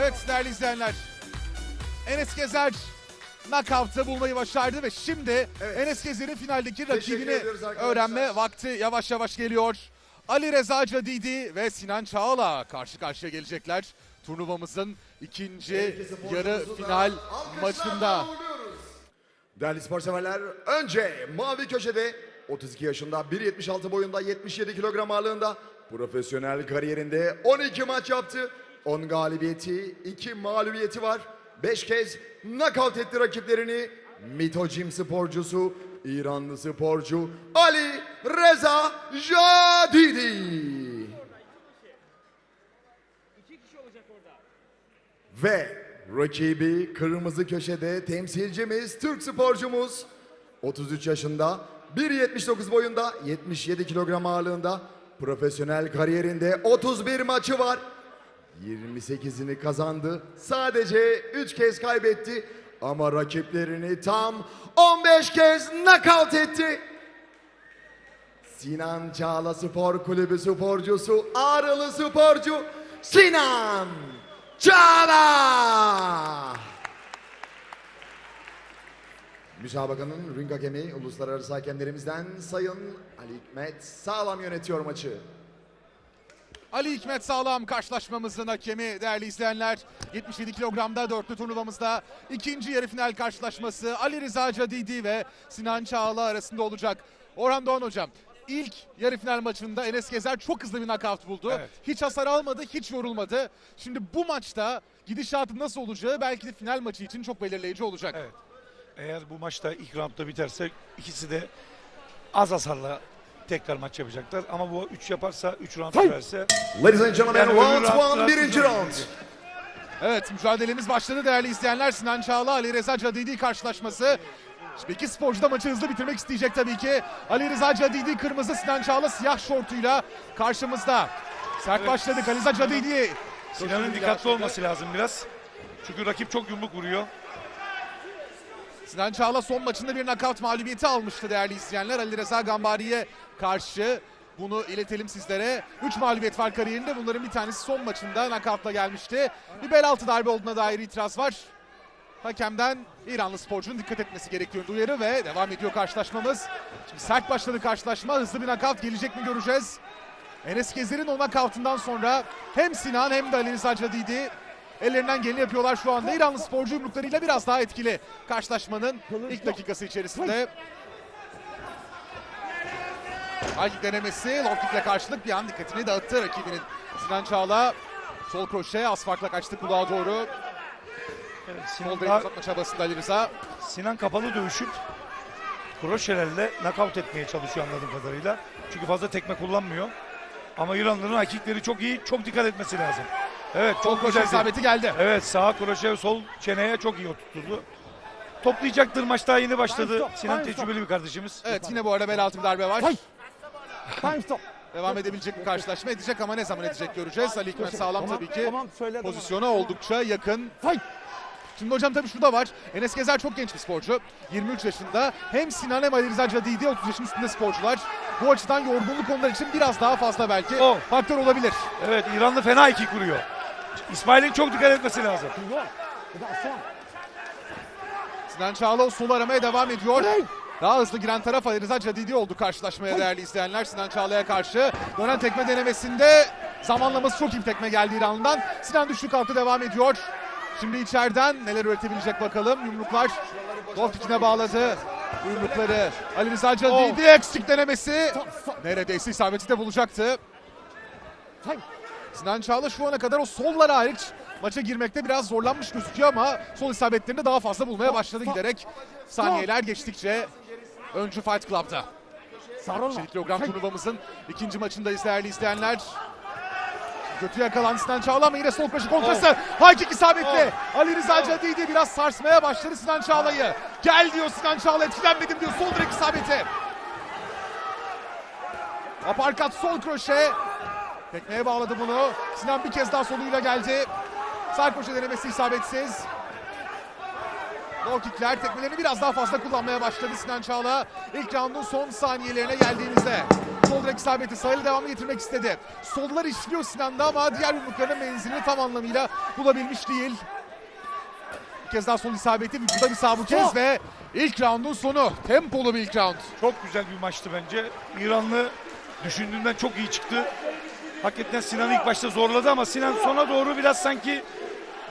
Evet değerli izleyenler. Enes Gezer knockout'ı bulmayı başardı ve şimdi Evet. Enes Gezer'in finaldeki rakibini ediyoruz arkadaşlar. öğrenme vakti yavaş yavaş geliyor. Ali Reza Cadidi ve Sinan Çağla karşı karşıya gelecekler. Turnuvamızın ikinci yarı final maçında. Değerli spor severler, önce mavi köşede 32 yaşında 1.76 boyunda 77 kilogram ağırlığında profesyonel kariyerinde 12 maç yaptı. 10 galibiyeti, 2 mağlubiyeti var. 5 kez knockout etti rakiplerini. Mitocim sporcusu, İranlı sporcu Ali Reza Jadidi. Ve rakibi kırmızı köşede temsilcimiz Türk sporcumuz 33 yaşında 1.79 boyunda 77 kilogram ağırlığında profesyonel kariyerinde 31 maçı var. 28'ini kazandı. Sadece 3 kez kaybetti ama rakiplerini tam 15 kez knockout etti. Sinan Çağla Spor Kulübü sporcusu, Ağrılı sporcu Sinan Çağla. Müsabakanın ring hakemi uluslararası hakemlerimizden Sayın Ali Hikmet Sağlam yönetiyor maçı. Ali Hikmet Sağlam karşılaşmamızın hakemi değerli izleyenler. 77 kilogramda dörtlü turnuvamızda ikinci yarı final karşılaşması Ali Rıza Cadidi ve Sinan Çağla arasında olacak. Orhan Doğan hocam ilk yarı final maçında Enes Gezer çok hızlı bir knockout buldu. Evet. Hiç hasar almadı, hiç yorulmadı. Şimdi bu maçta gidişatı nasıl olacağı belki de final maçı için çok belirleyici olacak. Evet. Eğer bu maçta ilk roundda biterse ikisi de az hasarla tekrar maç yapacaklar. Ama bu 3 yaparsa 3 round sürerse Ladies and gentlemen, Yani round round- one, birinci round. Evet mücadelemiz başladı değerli izleyenler. Sinan Çağla, Ali Reza Cadidi karşılaşması. Şimdi iki sporcu da maçı hızlı bitirmek isteyecek tabii ki. Ali Reza Cadidi kırmızı, Sinan Çağla siyah şortuyla karşımızda. Sert başladık Ali Reza Cadidi. Sinan'ın dikkatli olması lazım biraz. Çünkü rakip çok yumruk vuruyor. Sinan Çağla son maçında bir nakavt mağlubiyeti almıştı değerli izleyenler. Ali Reza Gambari'ye karşı bunu iletelim sizlere. 3 mağlubiyet var kariyerinde. Bunların bir tanesi son maçında nakavtla gelmişti. Bir bel altı darbe olduğuna dair itiraz var. Hakemden İranlı sporcunun dikkat etmesi gerekiyor uyarı ve devam ediyor karşılaşmamız. Şimdi sert başladı karşılaşma. Hızlı bir nakavt gelecek mi göreceğiz. Enes Gezer'in o nakavtından sonra hem Sinan hem de Ali Rıza Cadidi ellerinden geleni yapıyorlar şu anda. İranlı sporcu yumruklarıyla biraz daha etkili karşılaşmanın ilk dakikası içerisinde. High denemesi low kickle karşılık bir an dikkatini dağıttı rakibinin. Sinan Çağla sol kroşe az farkla kaçtı kulağa doğru. Evet, Sinan, daha- uzatma çabasında Ali Rıza. Sinan kapalı dövüşüp kroşelerle knockout etmeye çalışıyor anladığım kadarıyla. Çünkü fazla tekme kullanmıyor. Ama İranlıların hakikleri çok iyi. Çok dikkat etmesi lazım. Evet Sol çok kroşe güzel. isabeti geldi. Evet sağ kroşe sol çeneye çok iyi oturtturdu. Toplayacaktır maç daha yeni başladı. Sinan tecrübeli bir kardeşimiz. Evet yine bu arada bel altı bir darbe var. Time stop. Devam edebilecek bir karşılaşma edecek ama ne zaman edecek göreceğiz. Ali Hikmet Sağlam Tamam, tabii ki tamam, söyle, tamam. pozisyona oldukça yakın. Fight. Şimdi hocam tabii şu da var. Enes Gezer çok genç bir sporcu. 23 yaşında. Hem Sinan hem Ali Rıza Cadidi 30 yaşın üstünde sporcular. Bu açıdan yorgunluk onlar için biraz daha fazla belki Oh. faktör olabilir. Evet İranlı fena iki kuruyor. İsmail'in çok dikkat etmesi lazım. Sinan Çağla o solu aramaya devam ediyor. Daha hızlı giren taraf Ali Rıza Cadidi oldu karşılaşmaya değerli izleyenler. Sinan Çağla'ya karşı dönen tekme denemesinde zamanlaması çok iyi tekme geldi İranlı'dan. Sinan düştü kalktı devam ediyor. Şimdi içeriden neler üretebilecek bakalım. Yumruklar Gold içine bağladı. Yumrukları Ali Rıza Cadidi eksik denemesi. Neredeyse isabeti de bulacaktı. Sinan Çağla şu ana kadar o sollara hariç maça girmekte biraz zorlanmış gözüküyor ama sol isabetlerini daha fazla bulmaya başladı giderek. Saniyeler geçtikçe öncü Fight Club'da. Sarılma. 7 kilogram turnuvamızın ikinci maçındayız değerli izleyenler. Kötü yakalandı Sinan Çağla ama yine sol başı kontrası. High kick isabetli. Ali Rıza Cadidi biraz sarsmaya başladı Sinan Çağla'yı. Gel diyor Sinan Çağla etkilenmedim diyor sol direk isabeti. Aparkat sol kroşe. Tekmeye bağladı bunu. Sinan bir kez daha soluyla geldi. Sağ kroşe denemesi isabetsiz. Low kickler tekmelerini biraz daha fazla kullanmaya başladı Sinan Çağla. İlk roundun son saniyelerine geldiğimizde. sol direk isabeti. Sayılı devamı getirmek istedi. Sollar işliyor Sinan'da ama diğer yumrukların menzilini tam anlamıyla bulabilmiş değil. Bir kez daha sol isabeti. Vücuda bir sağ bu kez ve ilk roundun sonu. Tempolu bir ilk round. Çok güzel bir maçtı bence. İranlı düşündüğünden çok iyi çıktı. Hakikaten Sinan ilk başta zorladı ama Sinan sona doğru biraz sanki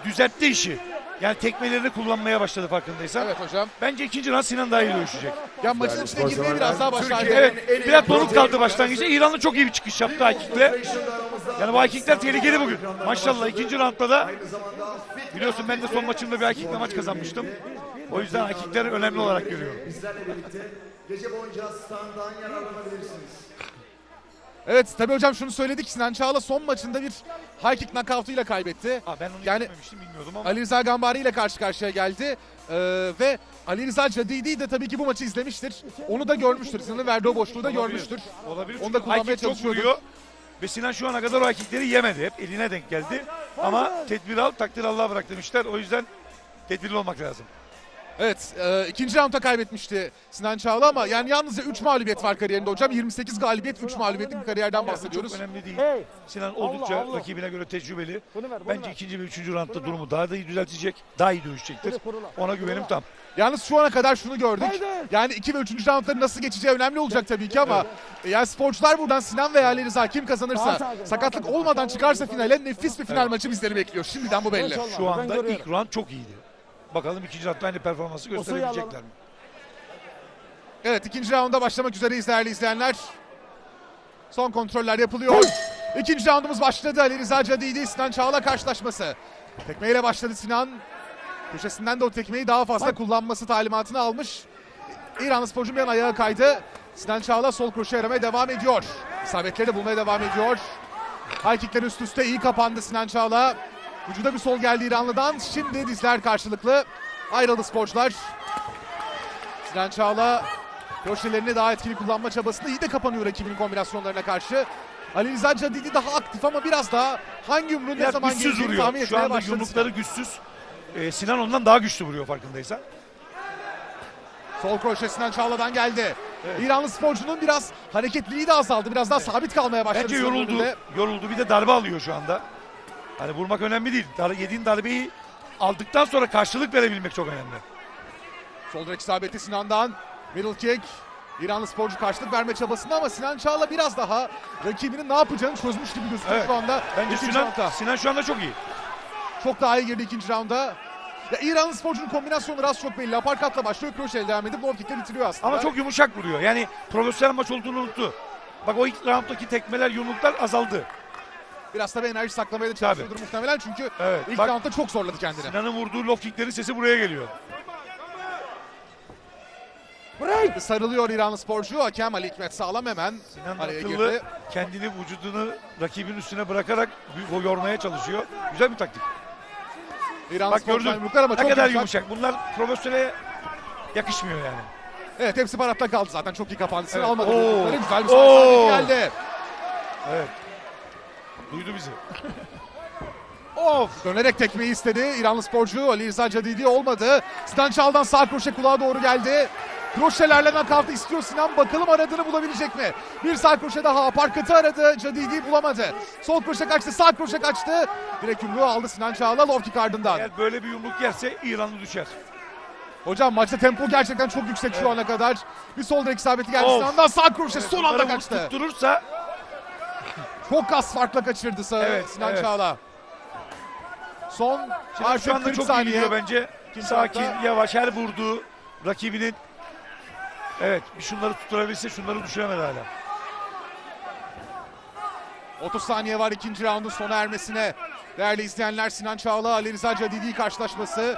düzeltti işi. Yani tekmelerini kullanmaya başladı farkındaysan. Evet hocam. Bence ikinci round Sinan daha iyi dövüşecek. Ya maçın içine girmeye biraz daha başlar. Evet, biraz donuk kaldı başlangıçta. İranlı çok iyi bir çıkış yaptı Hakik'le. Yani bu Hakikler tehlikeli bugün. Maşallah ikinci roundda da biliyorsun ben de son maçımda bir Hakik'le maç kazanmıştım. O yüzden Hakikleri önemli olarak görüyorum. Bizlerle birlikte gece boyunca standdan yararlanabilirsiniz. Evet tabii hocam şunu söyledik. Sinan Çağla son maçında bir high kick knockout'uyla kaybetti. Ha, ben onu Yani- bilmiyordum ama. Ali Rıza Gambari ile karşı karşıya geldi. Ee, ve Ali Rıza Cadidi de tabii ki bu maçı izlemiştir. Onu da görmüştür. Sinan'ın verdiği o boşluğu da görmüştür. Olabilir. Onu da kullanmaya çalışıyordu. Ve Sinan şu ana kadar o hakikleri yemedi. Hep eline denk geldi. Ama tedbir al, takdir Allah'a bırak demişler. O yüzden tedbirli olmak lazım. Evet e, ikinci roundda kaybetmişti Sinan Çağla ama yani yalnızca 3 mağlubiyet var kariyerinde hocam. 28 galibiyet 3 mağlubiyetlik bir kariyerden bahsediyoruz. çok önemli değil. Sinan Allah oldukça Allah. rakibine göre tecrübeli. Bence ver. ikinci ve üçüncü roundda durumu daha da iyi düzeltecek. Daha iyi dövüşecektir. Ona güvenim tam. Yalnız şu ana kadar şunu gördük. Yani 2 ve 3. roundların nasıl geçeceği önemli olacak tabii ki ama e, yani sporcular buradan Sinan veya Ali Rıza kim kazanırsa sakatlık olmadan çıkarsa finale nefis bir final maçı bizleri bekliyor. Şimdiden bu belli. Şu anda ilk round çok iyiydi. Bakalım ikinci roundda aynı performansı gösterebilecekler mi? Evet ikinci raunda başlamak üzereyiz değerli izleyenler. Son kontroller yapılıyor. İkinci raundumuz başladı. Ali Rıza Cadidi, Sinan Çağla karşılaşması. Tekmeyle başladı Sinan. Köşesinden de o tekmeyi daha fazla kullanması talimatını almış. İranlı sporcu bir an ayağa kaydı. Sinan Çağla sol kroşe aramaya devam ediyor. İsabetleri de bulmaya devam ediyor. High kickler üst üste iyi kapandı Sinan Çağla. Vücuda bir sol geldi İranlı'dan. Şimdi dizler karşılıklı. Ayrıldı sporcular. Sinan Çağla Kroşelerini daha etkili kullanma çabasında iyi de kapanıyor rakibinin kombinasyonlarına karşı. Ali Rıza Cadidi daha aktif ama biraz daha hangi yumruğun ne zaman geleceğini tahmin vuruyor. Şu etmeye anda başladı. yumrukları güçsüz. Ee, Sinan ondan daha güçlü vuruyor farkındaysan. Sol kroşe Sinan Çağla'dan geldi. İranlı sporcunun biraz hareketliliği de azaldı. Biraz daha sabit kalmaya başladı. Bence yoruldu. önünde. Yoruldu. Bir de darbe alıyor şu anda. Hani vurmak önemli değil. Dar, yediğin darbeyi aldıktan sonra karşılık verebilmek çok önemli. Sol direk isabeti Sinan'dan. Middle kick. İranlı sporcu karşılık verme çabasında ama Sinan Çağla biraz daha rakibinin ne yapacağını çözmüş gibi gözüküyor Evet. şu anda. Bence Sinan. Sinan şu anda çok iyi. Çok daha iyi girdi ikinci raunda. Ya İranlı sporcunun kombinasyonları az çok belli. Aparkatla başlıyor, kroşeyle devam edip low kickle bitiriyor aslında. Ama çok yumuşak vuruyor. Yani profesyonel maç olduğunu unuttu. Bak o ilk rounddaki tekmeler, yumruklar azaldı. Biraz tabii enerji saklamaya da çalışıyordur muhtemelen çünkü Evet, ilk bak- roundda çok zorladı kendini. Sinan'ın vurduğu low kicklerin sesi buraya geliyor. Break. Sarılıyor İranlı sporcu. Hakem Ali Hikmet Sağlam hemen Sinan da araya akıllı girdi. kendini vücudunu rakibin üstüne bırakarak bir- yormaya çalışıyor. Güzel bir taktik. İranlı Bak sporcular gördün yumruklar ama ne çok kadar yumuşak. yumuşak. Bunlar profesyonele yakışmıyor yani. Evet hepsi baratta kaldı zaten. Çok iyi kapandı. Sinan Evet. almadı. Oo. yumrukları. Güzel bir Oo. isabeti geldi. Evet. Duydu bizi. of. Dönerek tekmeyi istedi. İranlı sporcu Ali Rıza Cadidi olmadı. Sinan Çağla'dan sağ kroşe kulağa doğru geldi. Kroşelerle nakavtı istiyor Sinan. Bakalım aradığını bulabilecek mi? Bir sağ kroşe daha. Aparkatı aradı. Cadidi bulamadı. Sol kroşe kaçtı. Sağ kroşe kaçtı. Direkt yumruğu aldı Sinan Çağla. Low kick ardından. Eğer böyle bir yumruk yerse İranlı düşer. Hocam maçta tempo gerçekten çok yüksek şu ana kadar. Bir sol direk isabeti geldi Of. Sinan'dan. Sağ kroşe son anda kaçtı. Tutturursa Çok az farkla kaçırdı sağ Evet, Sinan evet. Çağla. Son Sinan artık şu anda 40 çok iyi saniye. gidiyor bence. İkinci Sakin, hafta. yavaş her vurduğu rakibinin Evet, bir şunları tutturabilse şunları düşüremedi hala. 30 saniye var ikinci raundun sona ermesine. Değerli izleyenler Sinan Çağla, Ali Rıza Cadidi karşılaşması.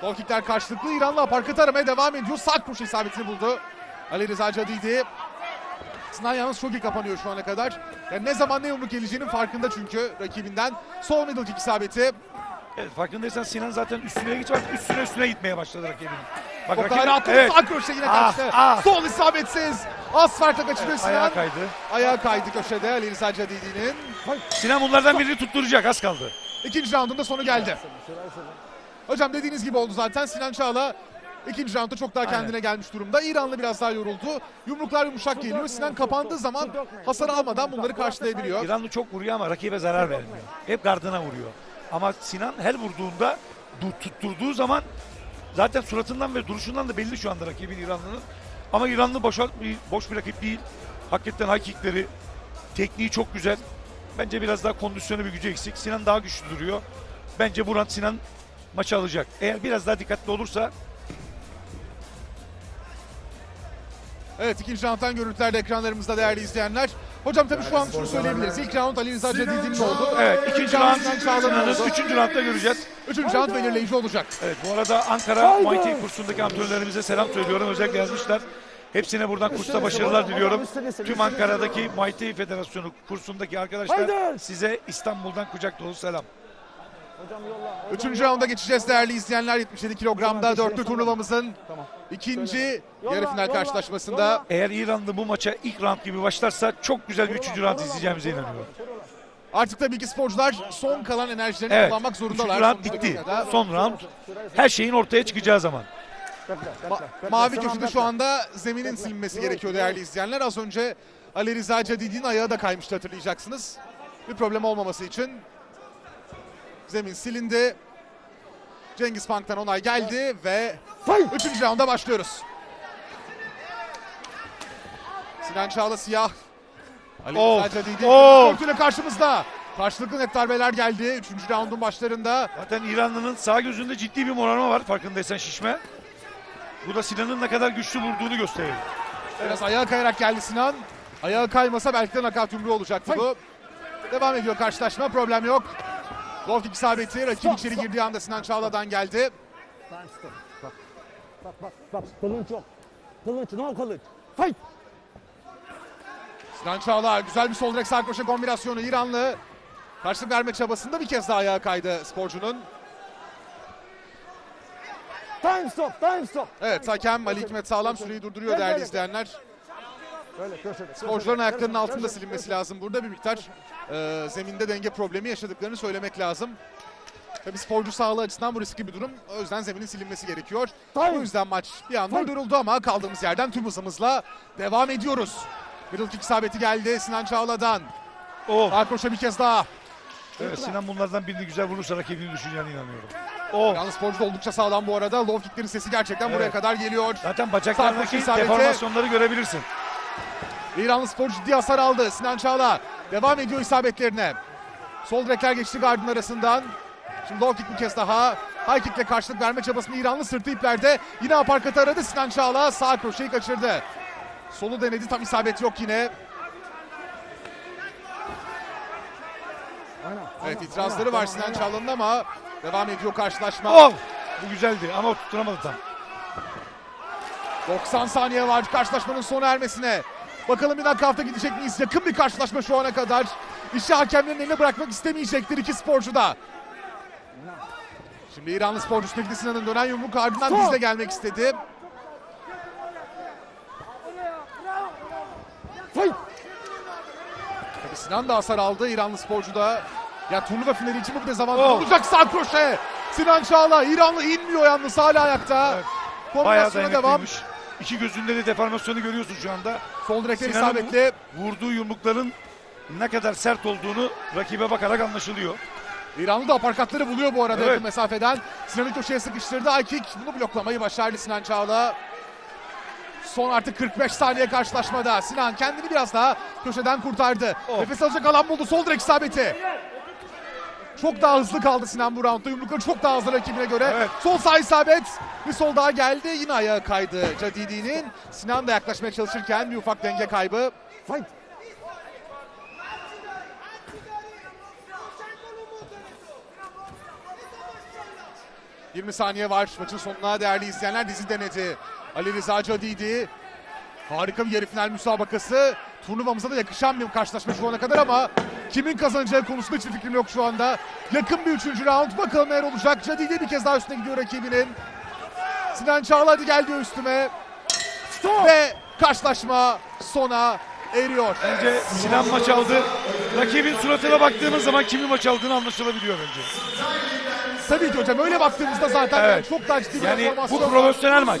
Gol kickler karşılıklı İranlı aparkat aramaya devam ediyor. Sağ kroşe isabetini buldu. Ali Rıza Cadidi. Sinan yalnız çok iyi kapanıyor şu ana kadar. Yani ne zaman ne yumruk geleceğinin farkında çünkü rakibinden. Sol middle kick isabeti. Evet, farkındaysan Sinan zaten üstüne geç bak üstüne üstüne gitmeye başladı rakibinin. Bak Çok daha rahat evet, sağ kroşe yine Ah, kaçtı. ah. Sol isabetsiz. Az farkla kaçırıyor Sinan. ayağa kaydı. Ayağa kaydı köşede Ali Rıza Cadidi'nin. Sinan bunlardan birini tutturacak az kaldı. İkinci raundun da sonu geldi. Hocam dediğiniz gibi oldu zaten. Sinan Çağla İkinci roundda çok daha kendine gelmiş durumda. İranlı biraz daha yoruldu. Yumruklar yumuşak geliyor. Sinan kapandığı zaman hasar almadan bunları karşılayabiliyor. İranlı çok vuruyor ama rakibe zarar vermiyor. Hep gardına vuruyor. Ama Sinan her vurduğunda du- tutturduğu zaman zaten suratından ve duruşundan da belli şu anda rakibin İranlı'nın. Ama İranlı boş, boş bir rakip değil. Hakikaten high kickleri, tekniği çok güzel. Bence biraz daha kondisyonu bir gücü eksik. Sinan daha güçlü duruyor. Bence bu round Sinan maçı alacak. Eğer biraz daha dikkatli olursa Evet ikinci rounddan görüntüler de ekranlarımızda değerli izleyenler. Hocam tabii şu an şunu söyleyebiliriz. İlk round Ali Rıza Cedid'in oldu. evet ikinci round oldu. üçüncü roundda göreceğiz. Üçüncü round belirleyici olacak. Evet bu arada Ankara Muay Thai kursundaki antrenörlerimize selam söylüyorum. Özellikle yazmışlar. Hepsine buradan kursta başarılar diliyorum. Tüm Ankara'daki Muay Thai Federasyonu kursundaki arkadaşlar size İstanbul'dan kucak dolu selam. Üçüncü rounda geçeceğiz değerli izleyenler. 77 kilogramda dörtlü turnuvamızın ikinci yarı final karşılaşmasında. Eğer İranlı bu maça ilk round gibi başlarsa çok güzel bir üçüncü round izleyeceğimize inanıyorum. Artık tabii ki sporcular son kalan enerjilerini Evet. kullanmak Üçüncü zorundalar. round Sonuçta bitti. Son round her şeyin ortaya çıkacağı zaman. Ma- mavi köşede şu anda zeminin silinmesi gerekiyor değerli izleyenler. Az önce Ali Rıza Cedid'in ayağı da kaymıştı hatırlayacaksınız. Bir problem olmaması için zemin silindi. Cengiz Pank'tan onay geldi ve Fight. üçüncü rounda başlıyoruz. Sinan Çağla siyah. Ali Of, Rıza Cedid'in of. örtüyle karşımızda. Karşılıklı net darbeler geldi. Üçüncü roundun başlarında. Zaten İranlı'nın sağ gözünde ciddi bir morarma var farkındaysan şişme. Bu da Sinan'ın ne kadar güçlü vurduğunu gösteriyor. Biraz ayağa kayarak geldi Sinan. Ayağı kaymasa belki de nakavt yumruğu olacaktı bu. Devam ediyor karşılaşma. Problem yok. Low kick isabeti. Rakip içeri girdiği anda Sinan Çağla'dan geldi. Bak. Bak bak bak. Kılınç yok. Kılınç no kılıç. Fight. Sinan Çağla güzel bir sol direkt sağ kroşe kombinasyonu. İranlı. Karşılık verme çabasında bir kez daha ayağa kaydı sporcunun. Time stop. Time stop. Evet hakem Ali Hikmet Sağlam süreyi durduruyor değerli izleyenler. Sporcuların ayaklarının altında silinmesi lazım. Burada bir miktar e, zeminde denge problemi yaşadıklarını söylemek lazım. Tabii sporcu sağlığı açısından bu riskli bir durum. O yüzden zeminin silinmesi gerekiyor. Tabii. O yüzden maç bir anda duruldu ama kaldığımız yerden tüm hızımızla devam ediyoruz. Middle kick isabeti geldi Sinan Çağla'dan. Oh. Akroş'a bir kez daha. Evet, Sinan bunlardan birini güzel vurursa rakibini düşeceğine inanıyorum. Oh. Yalnız sporcu da oldukça sağlam bu arada. Low kicklerin sesi gerçekten buraya Evet. kadar geliyor. Zaten bacaklarındaki deformasyonları görebilirsin. İranlı sporcu ciddi hasar aldı. Sinan Çağla devam ediyor isabetlerine. Sol direkler geçti gardın arasından. Şimdi low kick bir kez daha. High kickle karşılık verme çabasını İranlı sırtı iplerde. Yine aparkatı aradı Sinan Çağla. Sağ kroşeyi kaçırdı. Solu denedi tam isabet yok yine. Evet itirazları var Sinan Çağla'nın ama devam ediyor karşılaşma. Oh. Bu güzeldi ama tutturamadı tam. 90 saniye var karşılaşmanın sona ermesine. Bakalım bir nakavta gidecek miyiz? Yakın bir karşılaşma şu ana kadar. İşi hakemlerin eline bırakmak istemeyecektir iki sporcu da. Şimdi İranlı sporcu üstüne Sinan'ın dönen yumruk ardından Stop. dizle gelmek istedi. Tabii Sinan da hasar aldı İranlı sporcu da. Ya turnuva finali için bu bir dezavantaj Oh. olacak sağ kroşe. Sinan Çağla İranlı inmiyor yalnız hala ayakta. Evet. Kombinasyona devam. dayanıklıymış. İki gözünde de deformasyonu görüyorsun şu anda. Sol direkler Sinan'ın isabetli. Vurduğu yumrukların ne kadar sert olduğunu rakibe bakarak anlaşılıyor. İranlı da aparkatları buluyor bu arada Evet. yakın mesafeden. Sinan'ı köşeye sıkıştırdı. Kick bunu bloklamayı başardı Sinan Çağla. Son artık 45 saniye karşılaşmada. Sinan kendini biraz daha köşeden kurtardı. Oh. Nefes alacak alan buldu. Sol direkt isabeti. Çok daha hızlı kaldı Sinan bu roundda. Yumrukları çok daha hızlı rakibine göre. Evet. Sol sağ isabet. Bir sol daha geldi. Yine ayağa kaydı Cadidi'nin. Sinan da yaklaşmaya çalışırken bir ufak denge kaybı. Fight. Fight. 20 saniye var maçın sonuna değerli izleyenler dizi denedi. Ali Rıza Cadidi. Harika bir yarı final müsabakası. Turnuvamıza da yakışan bir karşılaşma şu ana kadar ama kimin kazanacağı konusunda hiçbir fikrim yok şu anda. Yakın bir üçüncü round. Bakalım neler olacak. Cadidi bir kez daha üstüne gidiyor rakibinin. Sinan Çağla hadi gel diyor üstüme. Ve karşılaşma sona eriyor. Bence Sinan maç aldı. Rakibin suratına baktığımız zaman kimin maç aldığını anlaşılabiliyor bence. Tabii ki hocam öyle baktığımızda zaten Evet. çok daha ciddi bir Yani bu profesyonel maç.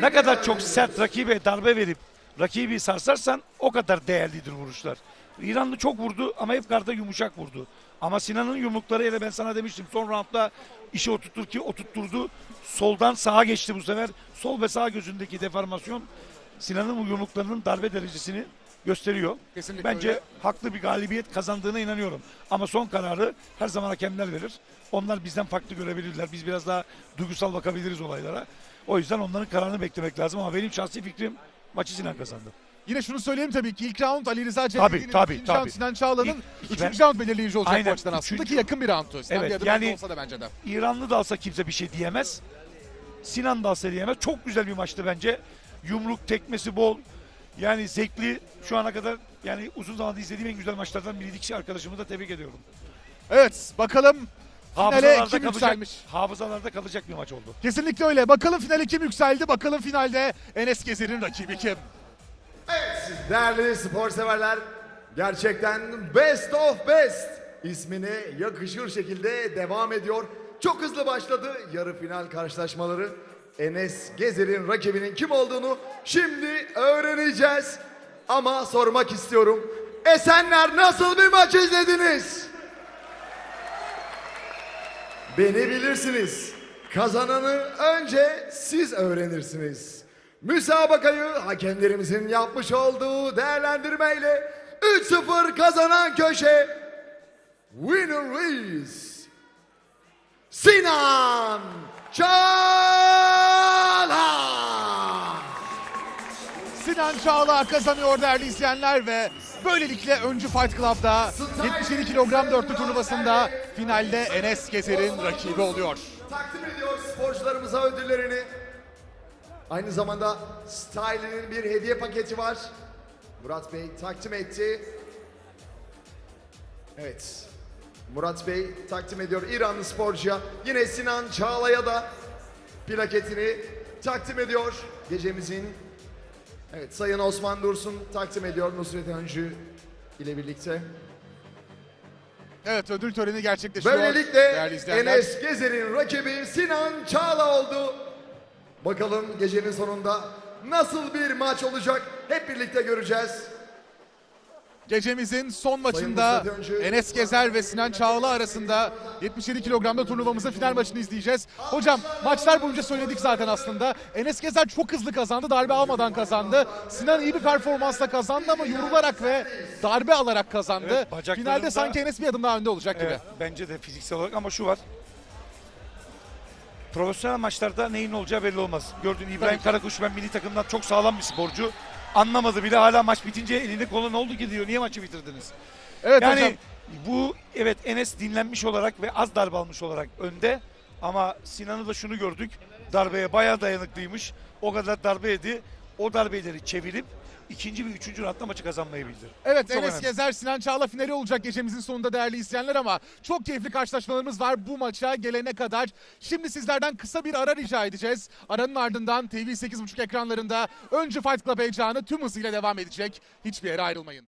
Ne kadar çok sert rakibe darbe verip rakibi sarsarsan o kadar değerlidir vuruşlar. İranlı çok vurdu ama hep garda yumuşak vurdu. Ama Sinan'ın yumrukları hele ben sana demiştim son roundda işi oturtur ki oturtturdu. Soldan sağa geçti bu sefer. Sol ve sağ gözündeki deformasyon Sinan'ın bu yumruklarının darbe derecesini gösteriyor. Kesinlikle Bence öyle. haklı bir galibiyet kazandığına inanıyorum. Ama son kararı her zaman hakemler verir. Onlar bizden farklı görebilirler. Biz biraz daha duygusal bakabiliriz olaylara. O yüzden onların kararını beklemek lazım ama benim şahsi fikrim maçı Sinan kazandı. Yine şunu söyleyeyim tabii ki ilk round Ali Rıza Cevdet'in tabii, ikinci round tabii. Sinan Çağla'nın İlk- üçüncü round belirleyici olacak Aynen, açıdan aslında üçüncü- ki yakın bir roundtu. Sinan Evet, bir adım yani- önde olsa da bence de. İranlı da alsa kimse bir şey diyemez. Sinan da alsa diyemez. Çok güzel bir maçtı bence. Yumruk tekmesi bol. Yani zevkli. Şu ana kadar yani uzun zamandır izlediğim en güzel maçlardan biriydi. Kişi arkadaşımı da tebrik ediyorum. Evet bakalım finale Hafızalarda kim kalacak, yükselmiş? hafızalarda kalacak bir maç oldu. Kesinlikle öyle. Bakalım finale kim yükseldi? Bakalım finalde Enes Gezer'in rakibi kim? Değerli spor severler, gerçekten best of best ismine yakışır şekilde devam ediyor. Çok hızlı başladı yarı final karşılaşmaları. Enes Gezer'in rakibinin kim olduğunu şimdi öğreneceğiz. Ama sormak istiyorum. Esenler nasıl bir maç izlediniz? Beni bilirsiniz. Kazananı önce siz öğrenirsiniz. Müsabakayı hakemlerimizin yapmış olduğu değerlendirmeyle 3-0 kazanan köşe winner is Sinan Çağla. Sinan Çağla kazanıyor değerli izleyenler ve böylelikle Öncü Fight Club'da 77 kilogram dörtlü turnuvasında finalde Enes Gezer'in rakibi oluyor. Takdim ediyor sporcularımıza ödüllerini. Aynı zamanda Style'nin bir hediye paketi var. Murat Bey takdim etti. Evet. Murat Bey takdim ediyor İranlı sporcuya. Yine Sinan Çağla'ya da plaketini takdim ediyor. Gecemizin Evet Sayın Osman Dursun takdim ediyor Nusret Öncü ile birlikte. Evet ödül töreni gerçekleşiyor. Böylelikle. Enes Gezer'in rakibi Sinan Çağla oldu. Bakalım gecenin sonunda nasıl bir maç olacak hep birlikte göreceğiz. Gecemizin son maçında Enes Gezer ve Sinan Çağla arasında 77 kilogramda turnuvamızın final maçını izleyeceğiz. Hocam maçlar boyunca söyledik zaten aslında. Enes Gezer çok hızlı kazandı, darbe almadan kazandı. Sinan iyi bir performansla kazandı ama yorularak ve darbe alarak kazandı. Evet, Finalde sanki Enes bir adım daha önde olacak gibi. Evet, bence de fiziksel olarak ama şu var. Profesyonel maçlarda neyin olacağı belli olmaz. Gördüğün İbrahim ki. Karakuş ben milli takımdan çok sağlam bir sporcu. Anlamadı bile hala maç bitince elinde kolu ne oldu ki diyor. Niye maçı bitirdiniz? Evet yani hocam. bu evet Enes dinlenmiş olarak ve az darbe almış olarak önde. Ama Sinan'ı da şunu gördük. Darbeye bayağı dayanıklıymış. O kadar darbe yedi. O darbeleri çevirip ikinci ve üçüncü roundda maçı kazanmayı bildi. Evet Çok Enes önemli. Gezer Sinan Çağla finali olacak gecemizin sonunda değerli izleyenler ama çok keyifli karşılaşmalarımız var bu maça gelene kadar. Şimdi sizlerden kısa bir ara rica edeceğiz. Aranın ardından TV 8.5 ekranlarında Öncü Fight Club heyecanı tüm hızıyla devam edecek. Hiçbir yere ayrılmayın.